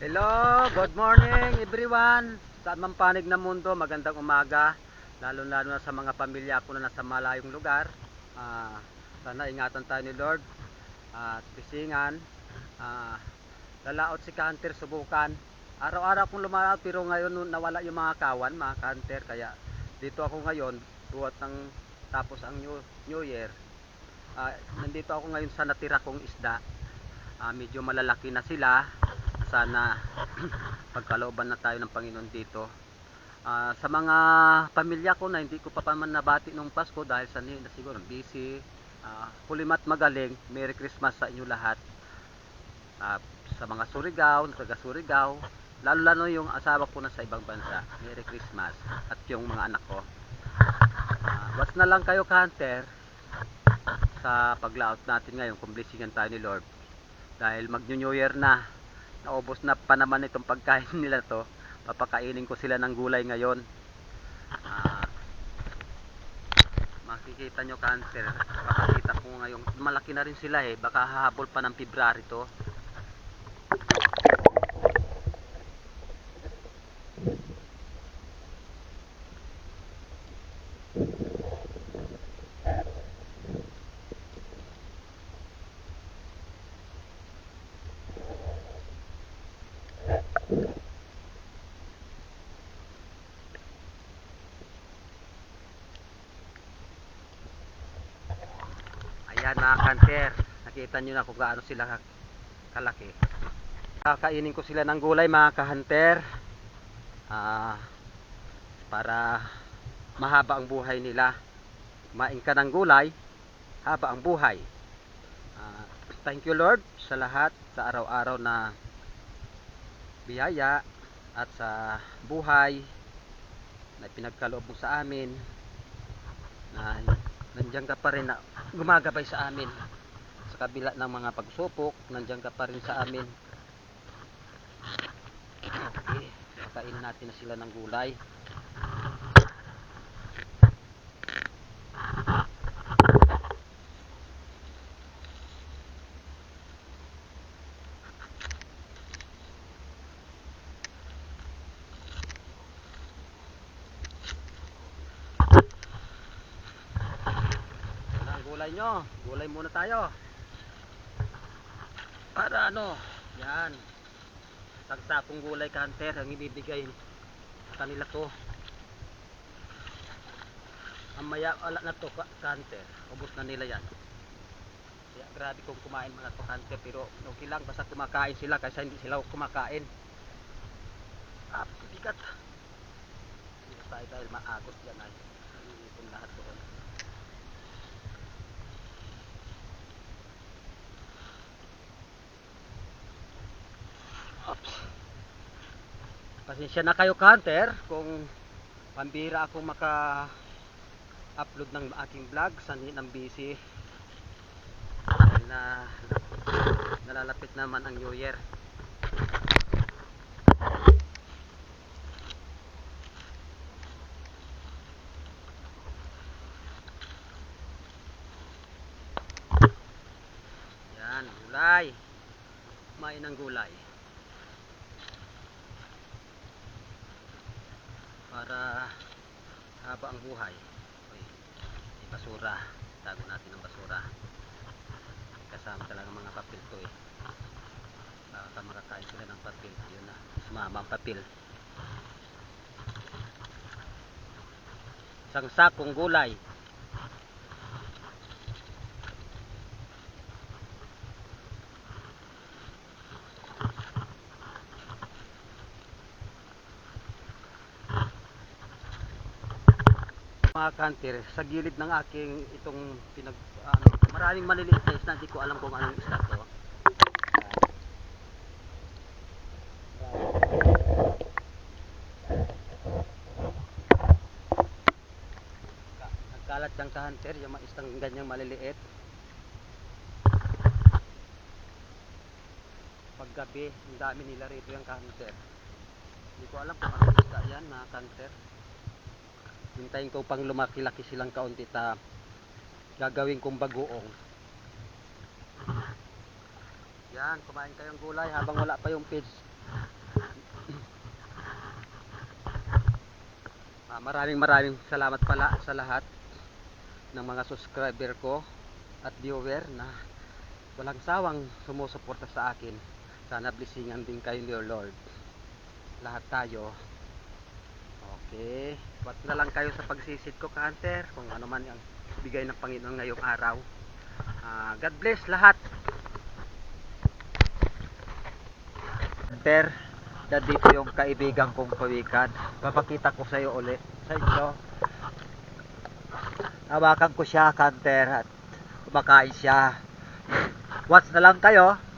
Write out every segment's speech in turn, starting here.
Hello, good morning everyone. Saan man panig na mundo, magandang umaga. Lalo lalo na sa mga pamilya ko na nasa malayong lugar. Ah, sana ingatan tayo ni Lord. At pisingan. Ah, lalaot si Kanter, subukan. Araw-araw akong lumalaot pero ngayon nawala yung mga kawan, mga Kanter. Kaya dito ako ngayon, buhat ng tapos ang New, New Year. Ah, nandito ako ngayon sa natira kong isda. Ah, medyo malalaki na sila sana pagkalooban na tayo ng Panginoon dito. Ah, sa mga pamilya ko na hindi ko pa man nabati nung Pasko dahil sa na siguro busy. Ah, Pulimat magaling. Merry Christmas sa inyo lahat. Ah, sa mga Surigao, taga Surigao, lalo lalo yung asawa ko na sa ibang bansa. Merry Christmas at yung mga anak ko. Ah, watch na lang kayo, Hunter, sa paglaot natin ngayon kung blessingan tayo ni Lord. Dahil mag New Year na, naubos na pa naman itong pagkain nila to. Papakainin ko sila ng gulay ngayon. Ah, makikita nyo cancer. Papakita ko ngayon malaki na rin sila eh. Baka hahabol pa ng February to mga cancer. Nakita nyo na kung gaano sila ka- kalaki. Kakainin ko sila ng gulay mga ka-hunter. Ah, para mahaba ang buhay nila. Kumain ka ng gulay haba ang buhay. Ah, thank you Lord sa lahat sa araw-araw na biyaya at sa buhay na pinagkaloob mo sa amin. Na nandiyan ka pa rin na gumagabay sa amin. Sa kabila ng mga pagsupok nandiyan ka pa rin sa amin. Okay pakainin natin na sila ng gulay Ano ang gulay nyo? Gulay muna tayo. Para ano? Yan. Sagsapong gulay kanter ang ibibigay sa kanila to. Amaya wala na to ka- kanter. Ubus na nila yan. Kaya grabe kung kumain mga to kanter pero okay lang basta kumakain sila kaysa hindi sila kumakain. Ah, bigat. Hindi tayo dahil maagot yan ay. Iipon lahat doon. Oops. Pasensya na kayo Hunter kung pambira ako maka upload ng aking vlog. Sanhin ang busy. Na nalalapit naman ang New Year. Yan gulay. Kumain ng gulay para haba ang buhay. Uy, may basura. Tago natin ang basura. Kasama talaga mga papel to eh. Baka makakain sila ng papel. Yun na. Sumama ang papel. Isang sakong gulay mga kanter sa gilid ng aking itong pinag ano, maraming maliliit na hindi ko alam kung anong isda to. Ka- nagkalat siyang ka-hunter yung mga isdang ganyang maliliit. Paggabi ang dami nila rito yung ka-hunter hindi ko alam kung anong isda yan mga kanter hintayin ko pang lumaki-laki silang kaunti ta. Gagawin kong bagoong. Yan kumain kayong gulay habang wala pa yung pids ah, maraming maraming salamat pala sa lahat ng mga subscriber ko at viewer na walang sawang sumusuporta sa akin. Sana blessingan din kayo ni Lord. Lahat tayo Okay. Wat na lang kayo sa pagsisid ko, Hunter, kung ano man ang bigay ng Panginoon ngayong araw. Ah, God bless lahat. Hunter, nandito yung kaibigan kong pawikan. Papakita ko sa iyo ulit. Sa inyo. Hawakan ko siya, Hunter, at kumakain siya. Watch na lang kayo.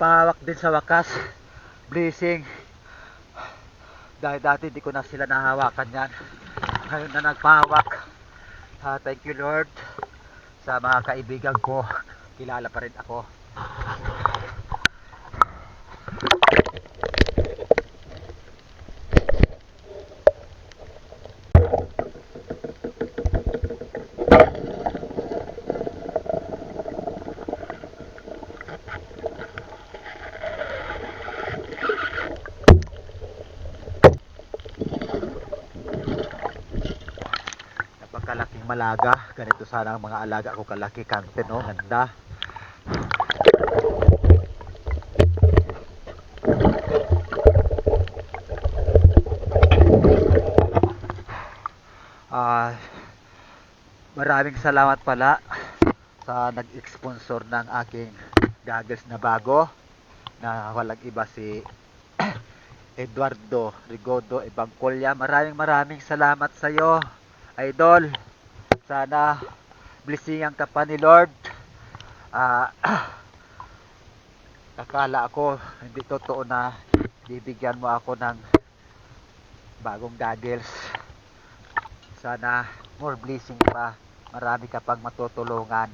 Nagpahawak din sa wakas. Blessing. Dahil dati di ko na sila nahawakan yan. Ngayon na nagpahawak. Ah, thank you Lord sa mga kaibigan ko. Kilala pa rin ako. Malaga. Ganito sana ang mga alaga ko kalaki. Kante no, ganda. Ah, maraming salamat pala sa nag-sponsor ng aking goggles na bago na walang iba si Eduardo Rigodo Ibangkolya. Maraming maraming salamat sa iyo, Idol. Sana blessingan ka pa ni Lord. Ah, akala ako hindi totoo na bibigyan mo ako ng bagong goggles. Sana more blessing pa. Marami ka pang matutulungan.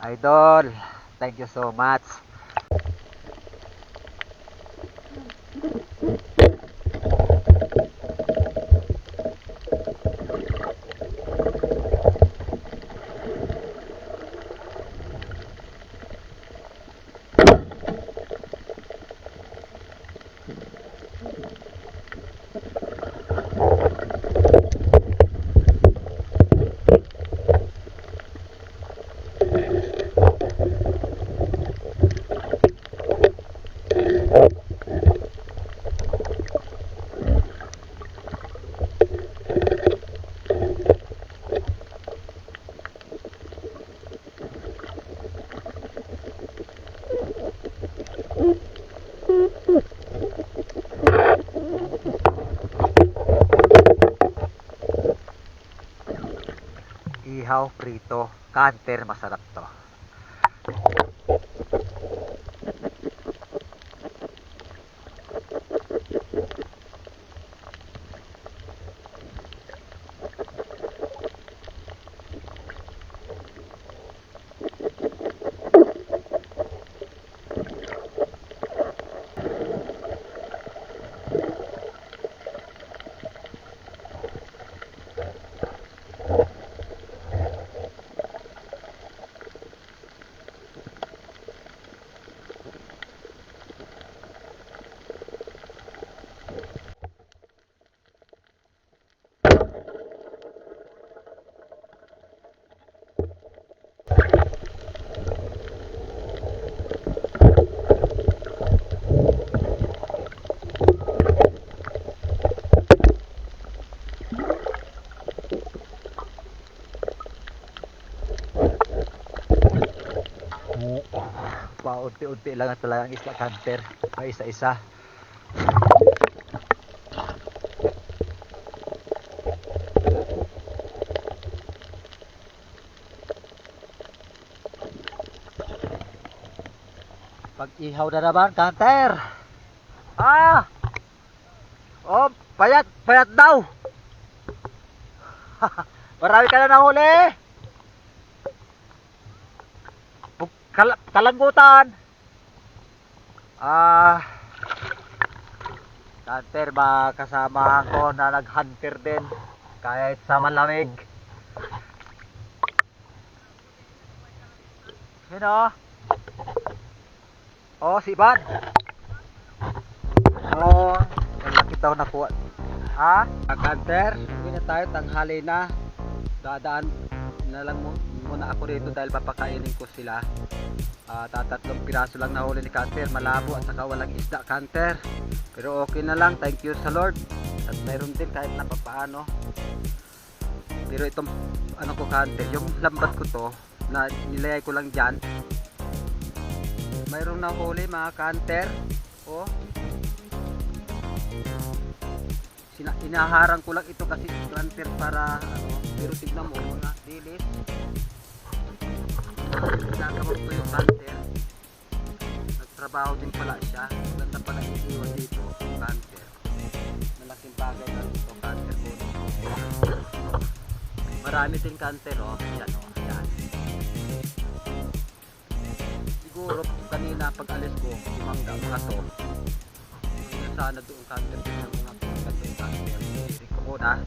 Idol, thank you so much. Ihaw, prito, kanter, masarap paunti-unti lang na talagang isla canter pa isa-isa. Pag ihaw na naman canter ah! Oh payat payat daw! Marami ka na nahuli! Kal- kalangutan. Ah, Kanter, ba kasama ko na nag-hunter din. Kahit sa malamig. Sino? Oh, si Ivan. Oh, malaki daw nakuha. Ha? Kanter, uwi na tayo, tanghali na. Dadaan na lang mu- muna ako rito dahil papakainin ko sila. Ah, tatatlong piraso lang nahuli ni Kanter, malabo at saka walang isda Kanter. Pero okay na lang, thank you sa Lord. At mayroon din kahit na papaano. Pero itong ano ko Kanter, yung lambat ko to, na nilagay ko lang dyan. Mayroon na huli mga Kanter. Oh, Sina inaharang ko lang ito kasi planter para ano, pero tignan mo mga dilis. Nakakamot ko yung planter. Nagtrabaho din pala siya. Ganda pala iniwan dito, planter. Malaking bagay na ito, planter ko. Marami din canter, oh. Yan, oh. Yan. Siguro, kanina pag alis ko, umangga mga to. Na sana doon canter din ng mga canter. Hindi ko muna.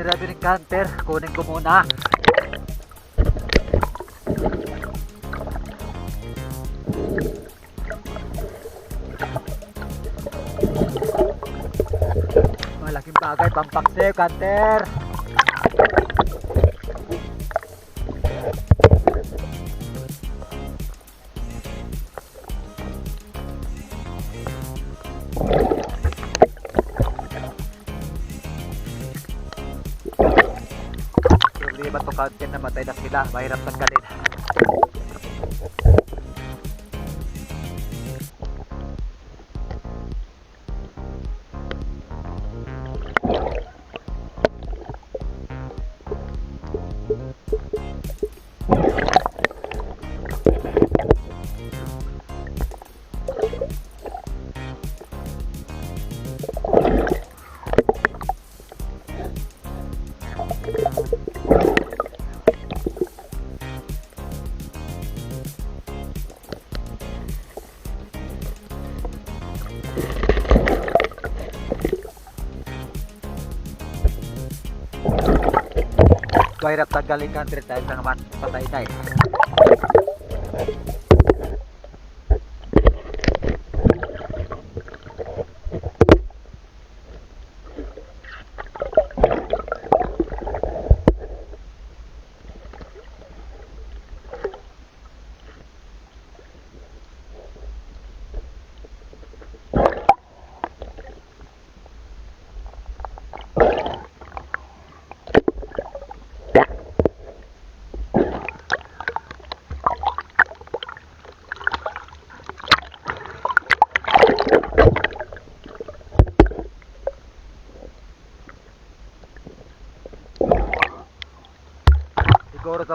Marami-rami rin Kanter. Kunin ko muna. Malaking bagay, pampaksip, Kanter. Kanter, namatay na sila. Mahirap tanggalin. Mahirap tanggalin Kanter dahil na naman patay na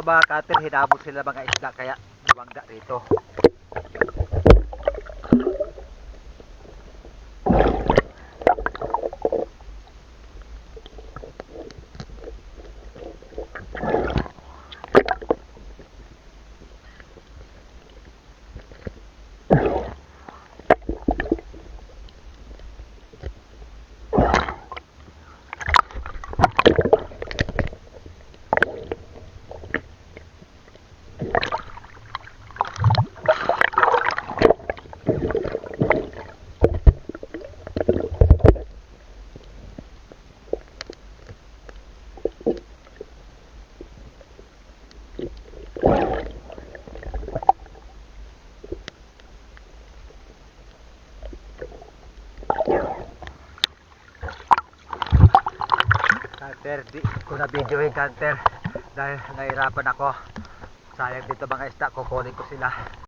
mga cutter, hinabol sila mga isda kaya lumangga rito. Canter, di ko na video eh, yung canter dahil nahirapan ako. Sayang dito mga isda, kukunin ko sila.